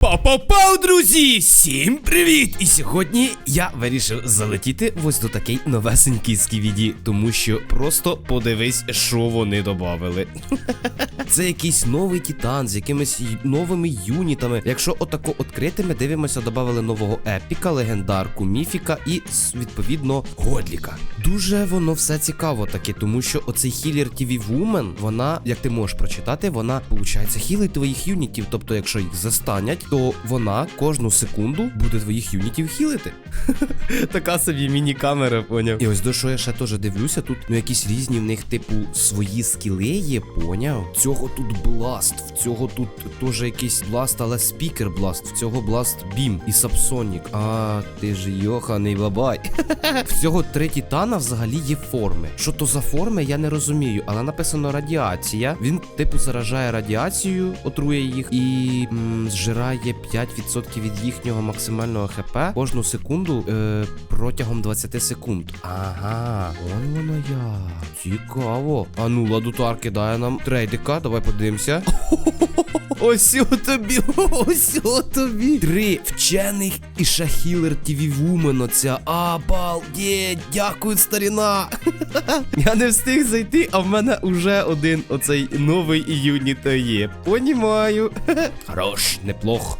Пау-пау-пау, друзі! Всім привіт! І сьогодні я вирішив залетіти ось до такий новесенький сківіді, тому що просто подивись, що вони додали. Це якийсь новий титан з якимись новими юнітами. Якщо отако відкрити, ми дивимося, додали нового епіка, легендарку, міфіка і відповідно годліка. Дуже воно все цікаво таке, тому що оцей хілер TV Woman, вона, як ти можеш прочитати, вона виходить хілить твоїх юнітів. Тобто, якщо їх застанять, то вона кожну секунду буде твоїх юнітів хілити. Така собі міні-камера, поняв. І ось до що я ще теж дивлюся, тут ну якісь різні в них, типу, свої скіли є, поняв? Цього тут бласт, в цього тут теж якийсь бласт, але спікер бласт, в цього бласт бім і сапсонік. А ти ж йоханий бабай. В цього три титана взагалі є форми. Що то за форми, я не розумію, але написано радіація. Він, типу, заражає радіацією, отрує їх і м, зжирає 5% від їхнього максимального хп кожну секунду е, протягом 20 секунд. Ага, он воно як. Цікаво. А ну, ладутар кидає нам трейдика, давай подивимося. Ось о тобі, ось тобі. Три вчених і шахілер TV Woman оця. Обалдеть, дякую, старіна. Я не встиг зайти, а в мене уже один оцей новий юніт є. Понімаю. Хорош, неплох.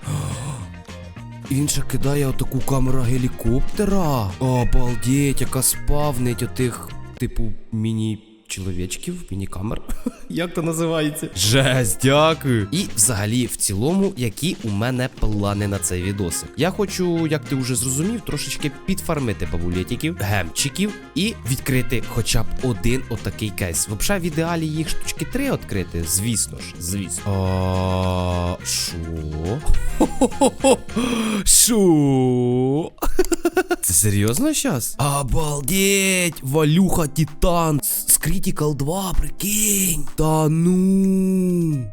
Інша кидає отаку камеру гелікоптера. Обалдеть, яка спавнить отих, типу, міні. Чоловічків, міні-камер. Як то називається? Жесть, дякую. І взагалі, в цілому, які у мене плани на цей відосик. Я хочу, як ти вже зрозумів, трошечки підфармити бабулетиків, гемчиків і відкрити хоча б один отакий кейс. Взагалі, в ідеалі їх штучки три відкрити, звісно ж, звісно. Що? Що? Це серйозно щас? Обалдеть! Валюха Титан! З з Critical 2, прикинь! Та ну.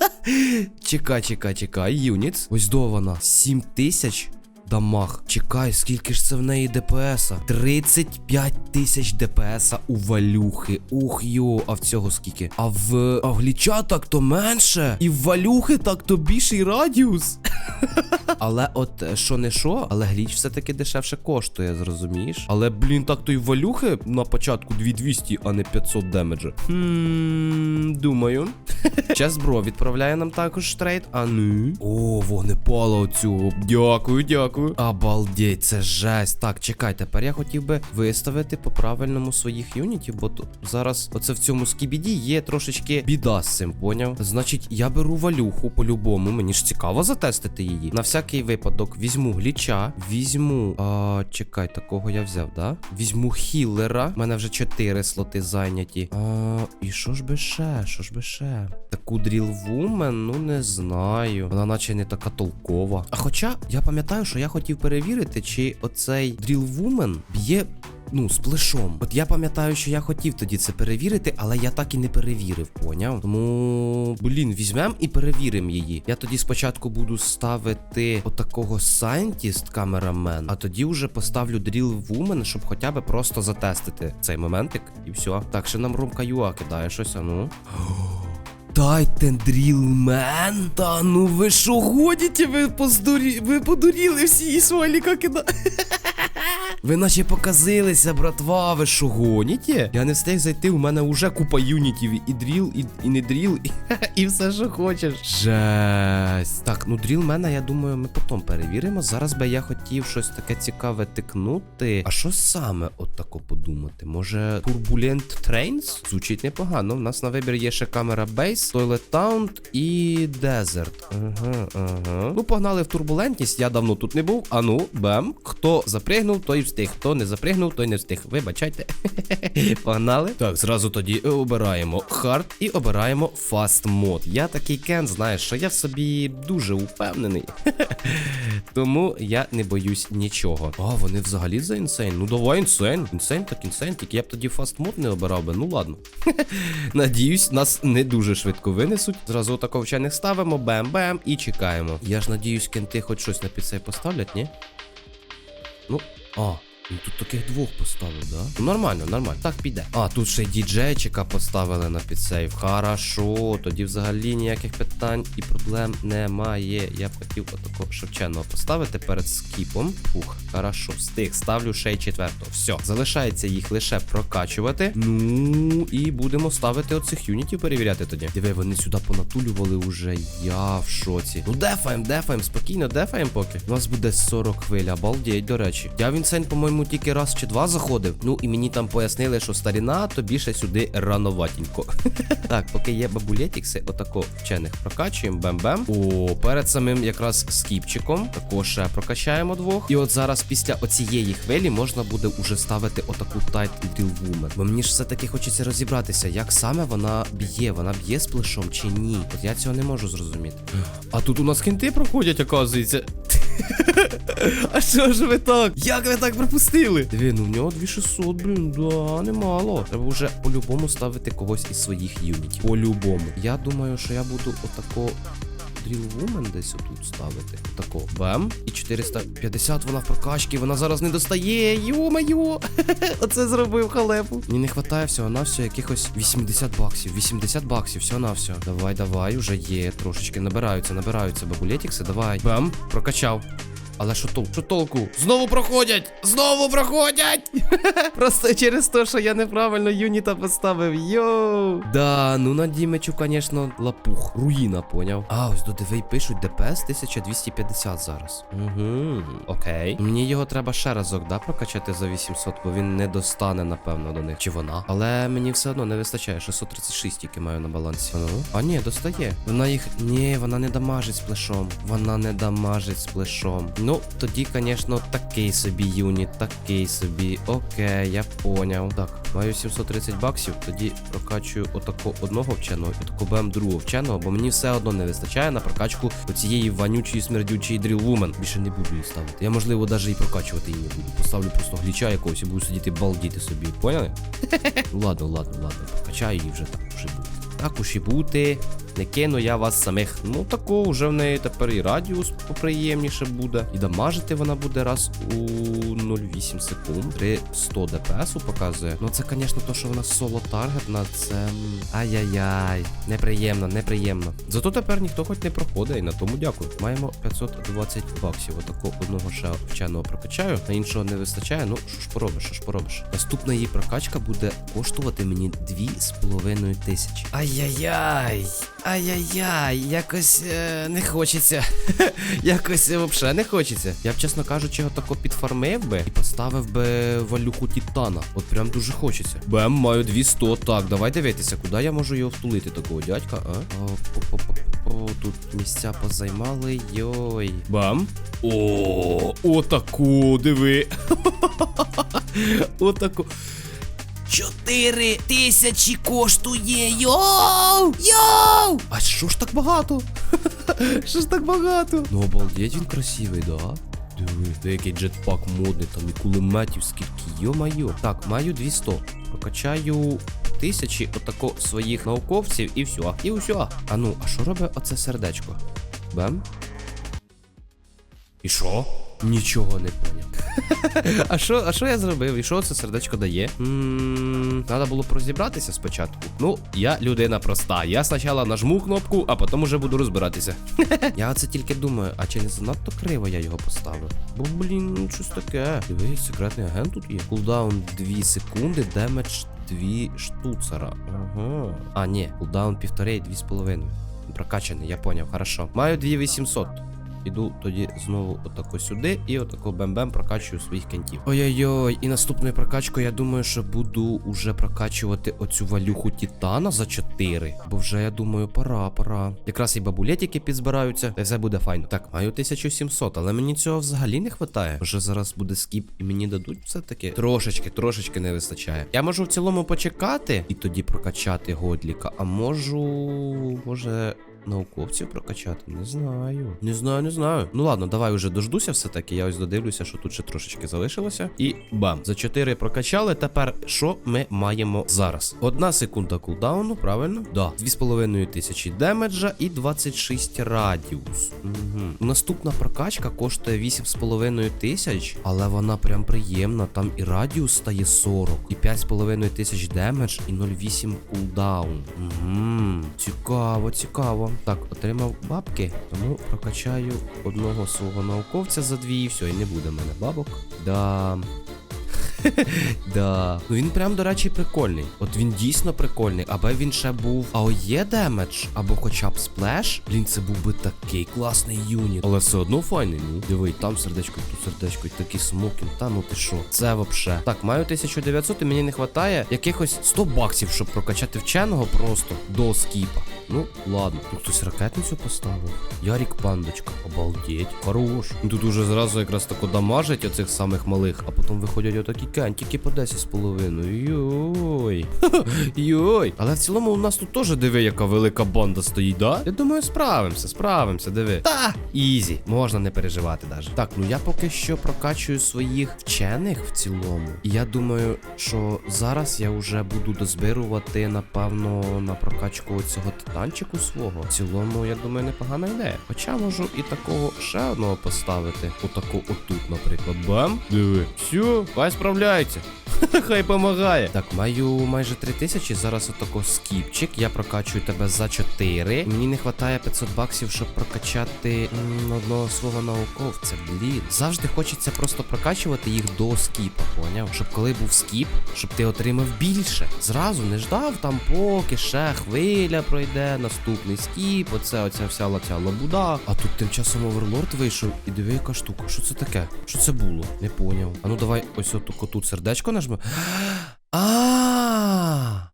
чекай, чекай, чекай, Юніц. Ось до вона. 7 тисяч дамаг. Чекай, скільки ж це в неї ДПСа? 35 тисяч ДПСа у валюхи. Ух йо, а в цього скільки? А в а гліча так то менше. І в валюхи так то більший радіус. Але от е, що не що, але гліч все-таки дешевше коштує, зрозумієш? Але, блін, так то й валюхи на початку 2200, а не 500 демеджа. Хм, думаю. Час бро відправляє нам також трейд. А ну. О, вогнепало оцю. Дякую, дякую. Обалдеть, це жесть. Так, чекай, тепер я хотів би виставити по правильному своїх юнітів, бо тут зараз оце в цьому скібіді є трошечки біда з цим, поняв? Значить, я беру валюху по-любому. Мені ж цікаво затестити її. На всякий випадок візьму гліча, візьму. А, чекай, такого я взяв, да? Візьму хіллера. У мене вже 4 слоти зайняті. А, і що ж би ще? Що ж би ще? Таку дрілвумен, ну не знаю. Вона наче не така толкова. А хоча я пам'ятаю, що я хотів перевірити, чи оцей дрілвумен б'є. Ну, з плешом. От я пам'ятаю, що я хотів тоді це перевірити, але я так і не перевірив, поняв? Тому, блін, візьмем і перевіримо її. Я тоді спочатку буду ставити отакого Scientist камерамен, а тоді вже поставлю Drill Woman, щоб хоча б просто затестити цей моментик, і все. Так, ще нам Ромка Юа кидає щось, а ну. Тайтен Дрілмен? Та ну ви що годите? Ви поздурі... Ви подуріли всі і сваліка кида. Ви наче показилися, братва, ви що гоніте? Я не встиг зайти, у мене вже купа юнітів, і дріл, і, і не дріл, і, і все, що хочеш. Жесть. Так, ну дріл мене, я думаю, ми потім перевіримо. Зараз би я хотів щось таке цікаве тикнути. А що саме от тако подумати? Може, Turbulent Trains? Звучить непогано. У нас на вибір є ще камера Base, Toilet Town і Desert. Ага, ага. Ну, погнали в турбулентність. Я давно тут не був. А ну, бем. Хто запригнув, той встиг. Хто не запригнув, той не встиг. Вибачайте. Погнали. Так, зразу тоді обираємо Hard і обираємо Fast Mode. Я такий кен, знаєш, що я в собі дуже упевнений. Тому я не боюсь нічого. А, вони взагалі за інсейн. Ну давай інсейн. Інсейн так інсейн, тільки я б тоді Fast Mode не обирав би. Ну ладно. Надіюсь, нас не дуже швидко винесуть. Зразу тако вчених ставимо, бем-бем і чекаємо. Я ж надіюсь, кенти хоч щось на підсей поставлять, ні? Ну, а, Ну тут таких двох поставив, да? Ну нормально, нормально. Так піде. А, тут ще й діджейчика поставили на підсейв. Хорошо, тоді взагалі ніяких питань і проблем немає. Я б хотів отако шевченого поставити перед скіпом. Ух, хорошо, встиг. Ставлю ще й четвертого. Все. Залишається їх лише прокачувати. Ну і будемо ставити оцих юнітів перевіряти тоді. Диви, вони сюди понатулювали уже. Я в шоці. Ну дефаєм, дефаєм, спокійно, дефаєм поки. У нас буде 40 хвиль, обалдеть, до речі. Я в інсейн, по-моєму, тільки раз чи два заходив. Ну і мені там пояснили, що старіна, то більше сюди рановатенько. так, поки є бабулетікси, отако вчених прокачуємо. Бем-бем. О, перед самим якраз скіпчиком. Також ще прокачаємо двох. І от зараз після оцієї хвилі можна буде уже ставити отаку тайт Drill Woman. Бо мені ж все-таки хочеться розібратися, як саме вона б'є. Вона б'є з плешом чи ні. От я цього не можу зрозуміти. А тут у нас кінти проходять, оказується. А що ж ви так? Як ви так пропустили? Диви, ну в нього 2600, блін, да, немало. Треба вже по-любому ставити когось із своїх юнітів. По-любому. Я думаю, що я буду отако. Drill Woman десь отут ставити. Отако. Бем. І 450 вона в прокачці, вона зараз не достає. Йо-майо. Оце зробив халепу. Мені не вистачає всього на все якихось 80 баксів. 80 баксів, все на все. Давай, давай, уже є. Трошечки набираються, набираються бабулетікси. Давай. Бем. Прокачав. Але що толку? Що толку? Знову проходять! Знову проходять! Просто через те, що я неправильно юніта поставив. Йоу! Да, ну на Дімечу, звісно, лапух. Руїна, поняв. А, ось до дивей пишуть ДПС 1250 зараз. Угу, окей. Мені його треба ще разок, да, прокачати за 800, бо він не достане, напевно, до них. Чи вона? Але мені все одно не вистачає. 636 тільки маю на балансі. Ну, а ні, достає. Вона їх. Ні, вона не дамажить з плешом. Вона не дамажить з плешом. Ну, тоді, звісно, такий собі юніт, такий собі. Окей, я поняв. Так, маю 730 баксів, тоді прокачую отако одного вченого і тако бем другого вченого, бо мені все одно не вистачає на прокачку оцієї вонючої смердючої дрілвумен. Більше не буду її ставити. Я, можливо, навіть і прокачувати її не буду. Поставлю просто гліча якогось і буду сидіти балдіти собі. Поняли? Ладно, ладно, ладно. Прокачаю її вже так уже буде. Так уж і бути. Не кину я вас самих. Ну тако вже в неї тепер і радіус поприємніше буде. І дамажити вона буде раз у 0,8 секунд. При 100 ДПС показує. Ну це, звісно, то, що вона соло таргетна, це. Ай-яй-яй. Неприємно, неприємно. Зато тепер ніхто хоч не проходить, і на тому дякую. Маємо 520 баксів. Отако одного ще вченого прокачаю, а іншого не вистачає. Ну, що ж поробиш, що ж поробиш. Наступна її прокачка буде коштувати мені 2,5 тисячі. Ай-яй-яй. Ай-яй-яй, якось е, не хочеться. якось е, взагалі не хочеться. Я б, чесно кажучи, його тако підфармив би і поставив би валюху Титана. От прям дуже хочеться. Бем, маю 200. Так, давай дивитися, куди я можу його втулити, такого дядька, а? О, тут місця позаймали. Йой. Бам. О, отаку, диви. отаку. Чотири тисячі коштує. Йоу! Йоу! А що ж так багато? Що ж так багато? Ну обалдеть, він красивий, да? Диви, деякий джетпак модний, там і кулеметів скільки, йо-майо. Так, маю 200. Прокачаю тисячі отако своїх науковців і все. І все. А ну, а що робить оце сердечко? Бем? І що? Нічого не поняв. А що, а що я зробив? І що це сердечко дає? Треба було б розібратися спочатку. Ну, я людина проста. Я спочатку нажму кнопку, а потім уже буду розбиратися. я оце тільки думаю, а чи не занадто криво я його поставив? Бо, блін, ну щось таке. Дивись, секретний агент тут є. Кулдаун 2 секунди, демедж 2 штуцера. Ага. А, ні, кулдаун півтори, дві з половиною. Прокачаний, я поняв, хорошо. Маю 2800. Іду тоді знову отако сюди і отако бем-бем прокачую своїх кентів. Ой-ой-ой, і наступною прокачкою я думаю, що буду уже прокачувати оцю валюху Титана за 4. Бо вже я думаю, пора, пора. Якраз і бабулетики підзбираються, та все буде файно. Так, маю 1700, але мені цього взагалі не вистачає. Вже зараз буде скіп, і мені дадуть все-таки трошечки, трошечки не вистачає. Я можу в цілому почекати і тоді прокачати годліка, а можу. може. Науковців прокачати? Не знаю. Не знаю, не знаю. Ну ладно, давай уже дождуся все-таки. Я ось додивлюся, що тут ще трошечки залишилося. І бам! За 4 прокачали. Тепер що ми маємо зараз? Одна секунда кулдауну, правильно? Да. 2,5 тисячі демеджа і 26 радіус. Угу. Наступна прокачка коштує 8,5 тисяч, але вона прям приємна. Там і радіус стає 40, і 5,5 тисяч демедж, і 0,8 кулдаун. Угу. Цікаво, цікаво. Так, отримав бабки, тому прокачаю одного свого науковця за дві, і все, і не буде в мене бабок. Да. Да. Ну він прям, до речі, прикольний. От він дійсно прикольний. Аби він ще був АОЄ демедж, або хоча б сплеш. Блін, це був би такий класний юніт. Але все одно файний. Ну, диви, там сердечко, тут сердечко, і такий смокінг. Та ну ти що? Це вообще. Так, маю 1900 і мені не вистачає якихось 100 баксів, щоб прокачати вченого просто до скіпа. Ну, ладно. Тут хтось ракетницю поставив. Ярік пандочка. Обалдеть. Хорош. Ну, Тут уже зразу якраз тако дамажить оцих самих малих, а потім виходять отакі кентики по 10 з половиною. Йой. Йой. Але в цілому у нас тут теж диви, яка велика банда стоїть, да? Я думаю, справимося, справимося, диви. Та! Ізі. Можна не переживати даже. Так, ну я поки що прокачую своїх вчених в цілому. І я думаю, що зараз я вже буду дозбирувати, напевно, на прокачку цього титанчику свого. В цілому, я думаю, непогана ідея. Хоча можу і такого ще одного поставити. Отаку отут, наприклад. Бам. Диви. Все, хай справляється. Хай помагає. Так, маю майже 3 тисячі. Зараз отако скіпчик. Я прокачую тебе за 4. Мені не вистачає 500 баксів, щоб прокачати м, одного свого науковця. Блін. Завжди хочеться просто прокачувати їх до скіпа, поняв? Щоб коли був скіп, щоб ти отримав більше. Зразу не ждав там, поки ще хвиля пройде, наступний скіп, оце оця вся лаця лабуда. А тут тим часом оверлорд вийшов і диви, яка штука. Що це таке? Що це було? Не поняв. А ну давай ось от коту сердечко нажмемо. А,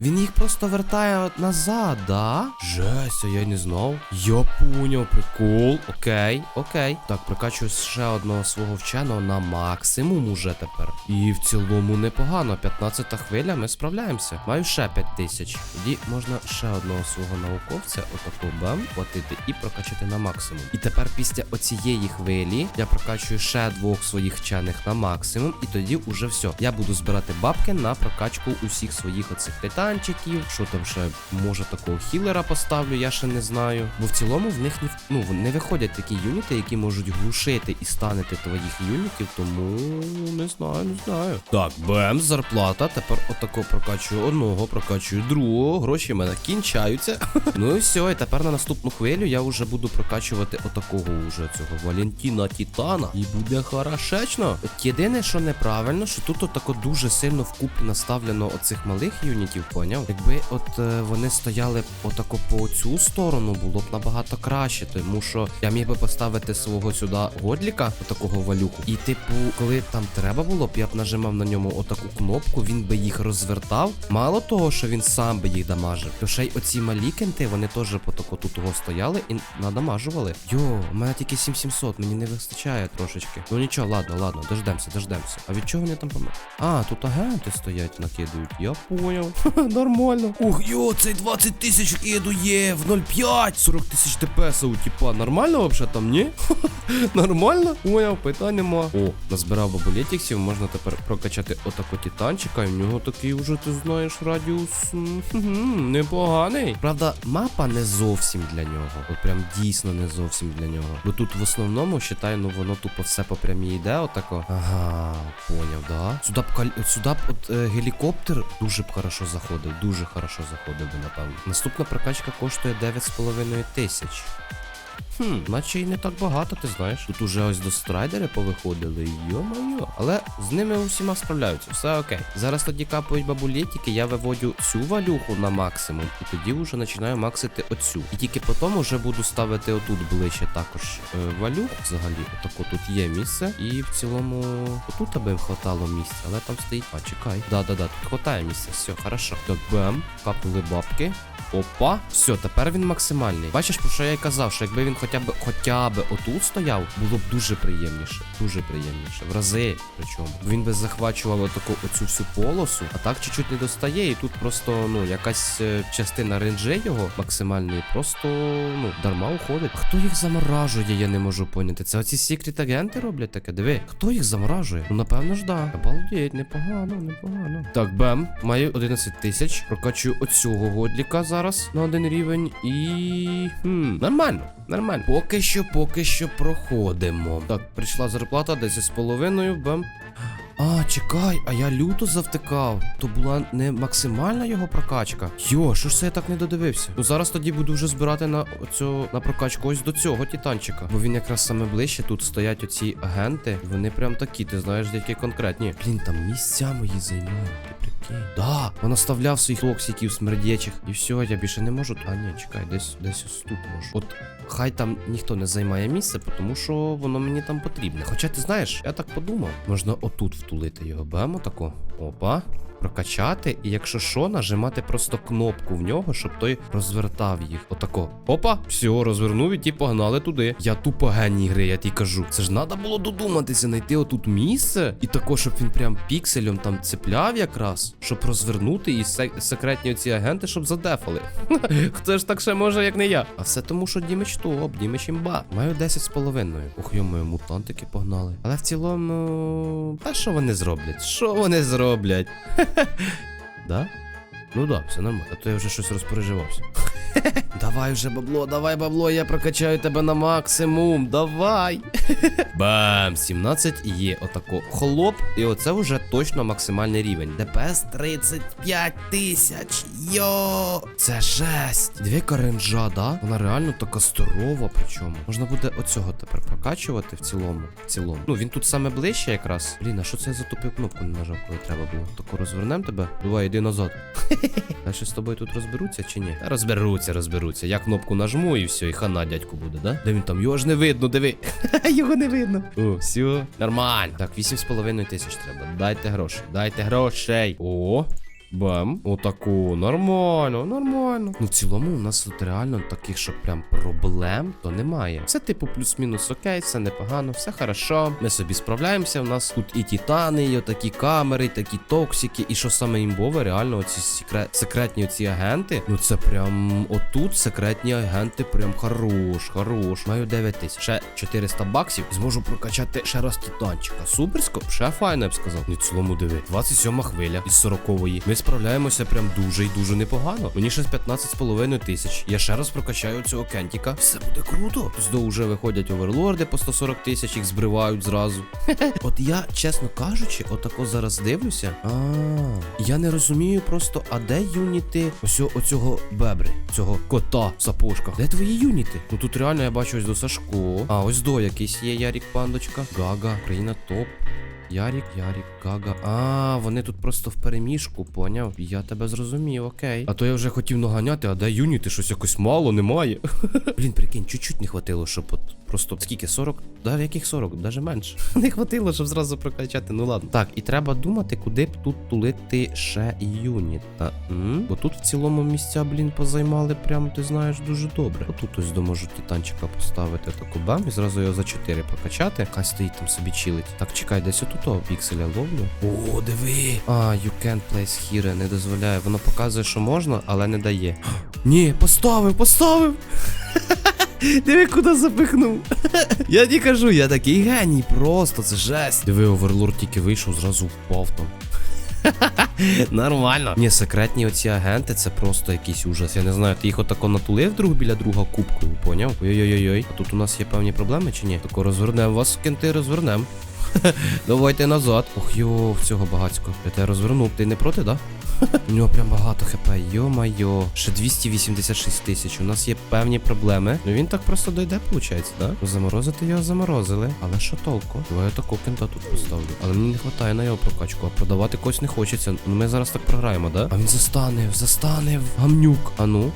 він їх просто вертає назад, да? Жесть, а я не знав. Я поняв, прикол. Окей, окей. Так, прокачую ще одного свого вченого на максимум уже тепер. І в цілому непогано. 15 хвиля, ми справляємося. Маю ще 5 тисяч. Тоді можна ще одного свого науковця, отаку бам, платити і прокачати на максимум. І тепер після оцієї хвилі я прокачую ще двох своїх вчених на максимум, і тоді уже все. Я буду збирати бабки на прокачку усіх своїх оцих титанчиків. Що там ще може такого хілера поставлю, я ще не знаю. Бо в цілому в них не ну не виходять такі юніти, які можуть глушити і станити твоїх юнітів, тому не знаю, не знаю. Так, бем, зарплата. Тепер отако прокачую одного, прокачую другого. Гроші в мене кінчаються. ну і все, і тепер на наступну хвилю я вже буду прокачувати отакого уже цього Валентіна Титана. І буде хорошечно. От єдине, що неправильно, що тут отако дуже сильно вкупі наставлено оцих малих юнітів, поняв? Якби от е, вони стояли отако по цю сторону, було б набагато краще, тому що я міг би поставити свого сюди годліка, отакого валюку. І типу, коли там треба було б, я б нажимав на ньому отаку кнопку, він би їх розвертав. Мало того, що він сам би їх дамажив, то ще й оці малі кенти, вони теж по тут того стояли і надамажували. Йо, у мене тільки 7700, мені не вистачає трошечки. Ну нічого, ладно, ладно, дождемося, дождемося. А від чого вони там помер? А, тут агенти стоять, накидують. Я поняв. Нормально. Ух, йо, цей 20 тисяч кидує в 0,5. 40 тисяч ДПС у типа. Нормально вообще там, ні? Нормально? Поняв, питань нема. О, назбирав бабулетіксів, можна тепер прокачати отако титанчика, і в нього такий вже, ти знаєш, радіус непоганий. Правда, мапа не зовсім для нього. От прям дійсно не зовсім для нього. Бо тут в основному, вважаю, ну воно тупо все по прямій йде, отако. Ага, поняв, да? Сюди б сюди б от е, гелікоптер дуже б хорошо заходив, дуже хорошо заходив би, напевно. Наступна прокачка коштує 9,5 тисяч. Хм, наче й не так багато, ти знаєш. Тут уже ось до страйдери повиходили, йо-моє. Але з ними усіма справляються, все окей. Зараз тоді капають бабулетики, я виводю цю валюху на максимум, і тоді вже починаю максити оцю. І тільки потім вже буду ставити отут ближче також е, валюх. Взагалі, отако тут є місце. І в цілому отут аби хватало місця, але там стоїть. А, чекай. Да-да-да, тут хватає місця. Все, хорошо. Так, бем, капнули бабки. Опа, все, тепер він максимальний. Бачиш, про що я й казав, що якби він хоч хоча б хоча б отут стояв, було б дуже приємніше. Дуже приємніше. В рази причому. Він би захвачував отаку оцю всю полосу, а так чуть-чуть не достає, і тут просто ну якась е, частина ренджі його максимальної просто ну дарма уходить. Хто їх заморажує, я не можу поняти. Це оці секрет агенти роблять таке. Диви, хто їх заморажує? Ну напевно ж да. Обалдеть, непогано, непогано. Так, бем, маю 11 тисяч. Прокачую оцього годліка зараз на один рівень. І. Хм, нормально. Нормально. Поки що, поки що проходимо. Так, прийшла зарплата 10 з половиною, бем. А, чекай, а я люто завтикав. То була не максимальна його прокачка. Йо, що ж це я так не додивився? Ну зараз тоді буду вже збирати на оцю на прокачку ось до цього титанчика. Бо він якраз саме ближче. Тут стоять оці агенти. Вони прям такі, ти знаєш, які конкретні. Блін, там місця мої займають. Да, вона ставляв своїх токсиків смердячих. І все, я більше не можу. А, ні, чекай, десь десь ось тут можу. От хай там ніхто не займає місце, тому що воно мені там потрібне. Хоча ти знаєш, я так подумав, можна отут втулити його. Беремо тако. Опа. Прокачати, і якщо що, нажимати просто кнопку в нього, щоб той розвертав їх. Отако. Опа, все, розвернув і ті погнали туди. Я тупо геній гри, я ті кажу. Це ж треба було додуматися, знайти отут місце. І тако, щоб він прям пікселем там цепляв якраз, щоб розвернути і сек- секретні оці агенти, щоб задефали. Хто ж так ще може, як не я? А все тому, що Дімич топ, Дімич імба. Маю 10 з половиною. Ох, йомою, мутантики погнали. Але в цілому. Та що вони зроблять? Що вони зроблять? Да? Ну да, все нормально. А то я вже щось розпереживався. давай вже бабло, давай бабло, я прокачаю тебе на максимум. Давай. Бам! 17 є отако. Холоп, і оце вже точно максимальний рівень. ДПС 35 тисяч. Йо! Це жесть. Дві каренджа, да? Вона реально така здорова, причому. Можна буде оцього тепер прокачувати в цілому. В цілому. Ну він тут саме ближче якраз. Блін, а що це я за тупу кнопку не нажав, коли треба було? Тако розвернемо тебе. Давай, йди назад. А що з тобою тут розберуться чи ні? Та Розберуться, розберуться. Я кнопку нажму і все, і хана дядьку буде, да? Де він там? Його ж не видно, диви. Його не видно. О, все. Нормально. Так, 8,5 тисяч треба. Дайте гроші. Дайте грошей. О. Бам, отаку, нормально, нормально. Ну, в цілому, у нас тут реально таких, що прям проблем, то немає. Все типу плюс-мінус окей, все непогано, все хорошо. Ми собі справляємося. У нас тут і титани, і отакі камери, і такі токсики. І що саме імбове, реально, оці секрет... секретні оці агенти. Ну це прям отут секретні агенти, прям хорош, хорош. Маю 9 тисяч. Ще 400 баксів. Зможу прокачати ще раз титанчика. Суперсько, ще файно, я б сказав. Ну, в цілому диви. 27 хвиля із 40-ї. Ми справляємося прям дуже і дуже непогано. Мені ще 15,5 тисяч. Я ще раз прокачаю цього кентіка. Все буде круто. Знову вже виходять оверлорди по 140 тисяч, їх збривають зразу. От я, чесно кажучи, отако зараз дивлюся. А, я не розумію просто, а де юніти ось оцього бебри, цього кота в сапожках? Де твої юніти? Ну тут реально я бачу ось до Сашко. А, ось до якийсь є Ярік Пандочка. Гага, країна топ. Ярік, Ярік, Гага. А, вони тут просто в переміжку, поняв? Я тебе зрозумів, окей. А то я вже хотів наганяти, а де юніти щось якось мало, немає. Блін, прикинь, чуть-чуть не хватило, щоб от просто скільки? 40? Да, яких 40? Даже менше. Не хватило, щоб зразу прокачати. Ну ладно. Так, і треба думати, куди б тут тулити ще юніта. М? Бо тут в цілому місця, блін, позаймали прям, ти знаєш, дуже добре. Отут ось доможу титанчика поставити таку бам і зразу його за 4 прокачати. Хай стоїть там собі чилить. Так, чекай, десь отут того пікселя ловлю. О, диви. А, you can't place here не дозволяє. Воно показує, що можна, але не дає. Ні, поставив, поставив. Диви, куди запихнув. я не кажу, я такий геній, просто це жесть. Диви, оверлорд тільки вийшов, зразу впав там. Нормально. Ні, секретні оці агенти це просто якийсь ужас. Я не знаю, ти їх отако натулив друг біля друга кубкою, поняв? Ой-ой-ой. А тут у нас є певні проблеми чи ні? Тако розвернемо вас, кенти, розвернемо. Давайте назад. Ох, йо, цього багацько. Я тебе розвернув. Ти не проти, да? У нього прям багато хп, йо-майо. Ще 286 тисяч. У нас є певні проблеми. Ну він так просто дойде, виходить, да? Заморозити його заморозили. Але що толку? Давай я таку кента тут поставлю. Але мені не вистачає на його прокачку, а продавати когось не хочеться. Ну ми зараз так програємо, да? А він застанив, застанив. Гамнюк. А ну.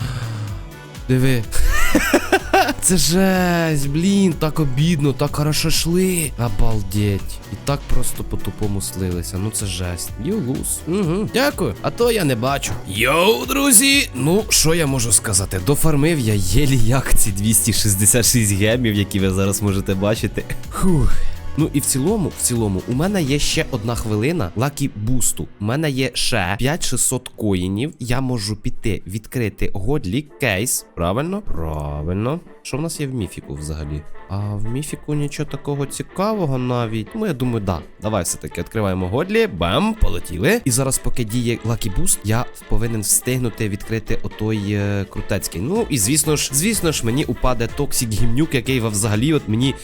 Диви. Це жесть, блін, так обідно, так хорошо йшли. Обалдеть. І так просто по-тупому слилися. Ну це жесть. Юлус. Угу. Дякую. А то я не бачу. Йоу, друзі! Ну, що я можу сказати? Дофармив я єлі як ці 266 гемів, які ви зараз можете бачити. Фух. Ну і в цілому, в цілому, у мене є ще одна хвилина лакі бусту. У мене є ще 5600 коїнів. Я можу піти відкрити годлі кейс. Правильно? Правильно. Що в нас є в міфіку взагалі? А в міфіку нічого такого цікавого навіть. Ну, я думаю, да. Давай все-таки відкриваємо годлі. Бам, полетіли. І зараз, поки діє лакі буст, я повинен встигнути відкрити отой е, крутецький. Ну і звісно ж, звісно ж, мені упаде токсік гімнюк, який взагалі от мені.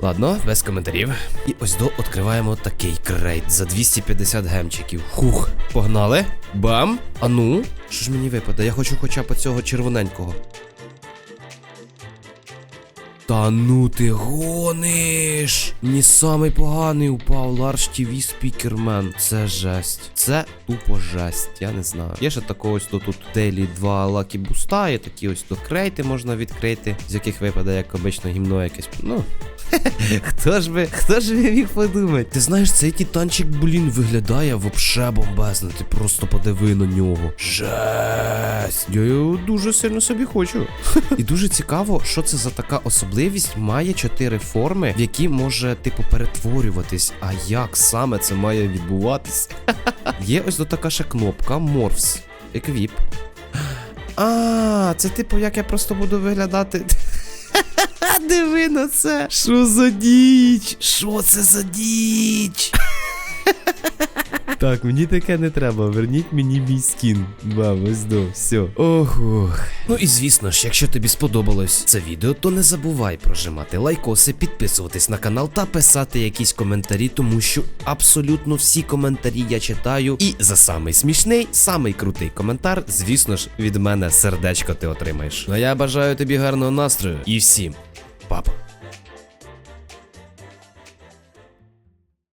Ладно, без коментарів. І ось до відкриваємо такий крейт за 250 гемчиків. Хух, погнали. Бам! А ну, що ж мені випаде? Я хочу хоча б цього червоненького. Та ну ти гониш! Мені самий поганий упав Large TV Speakerman. Це жесть. Це тупо жесть. Я не знаю. Є ще такого ось до тут Daily 2 Lucky Boosta, є такі ось до крейти можна відкрити, з яких випаде, як обично, гімно якесь. Ну. Хто ж би, хто ж би міг подумати? Ти знаєш, цей титанчик, блін, виглядає вообще бомбезно. Ти просто подиви на нього. Жесть. Я його дуже сильно собі хочу. І дуже цікаво, що це за така особливість. Має чотири форми, в які може, типу, перетворюватись. А як саме це має відбуватись? Є ось до така ще кнопка Morphs. Еквіп. А, це типу, як я просто буду виглядати. Диви на це. Що за діч? Що це за діч? Так, мені таке не треба. Верніть мені мій скін. Бам, ось до, все. Ох, ох. Ну і звісно ж, якщо тобі сподобалось це відео, то не забувай прожимати лайкоси, підписуватись на канал та писати якісь коментарі, тому що абсолютно всі коментарі я читаю. І за самий смішний, самий крутий коментар, звісно ж, від мене сердечко ти отримаєш. Ну а я бажаю тобі гарного настрою і всім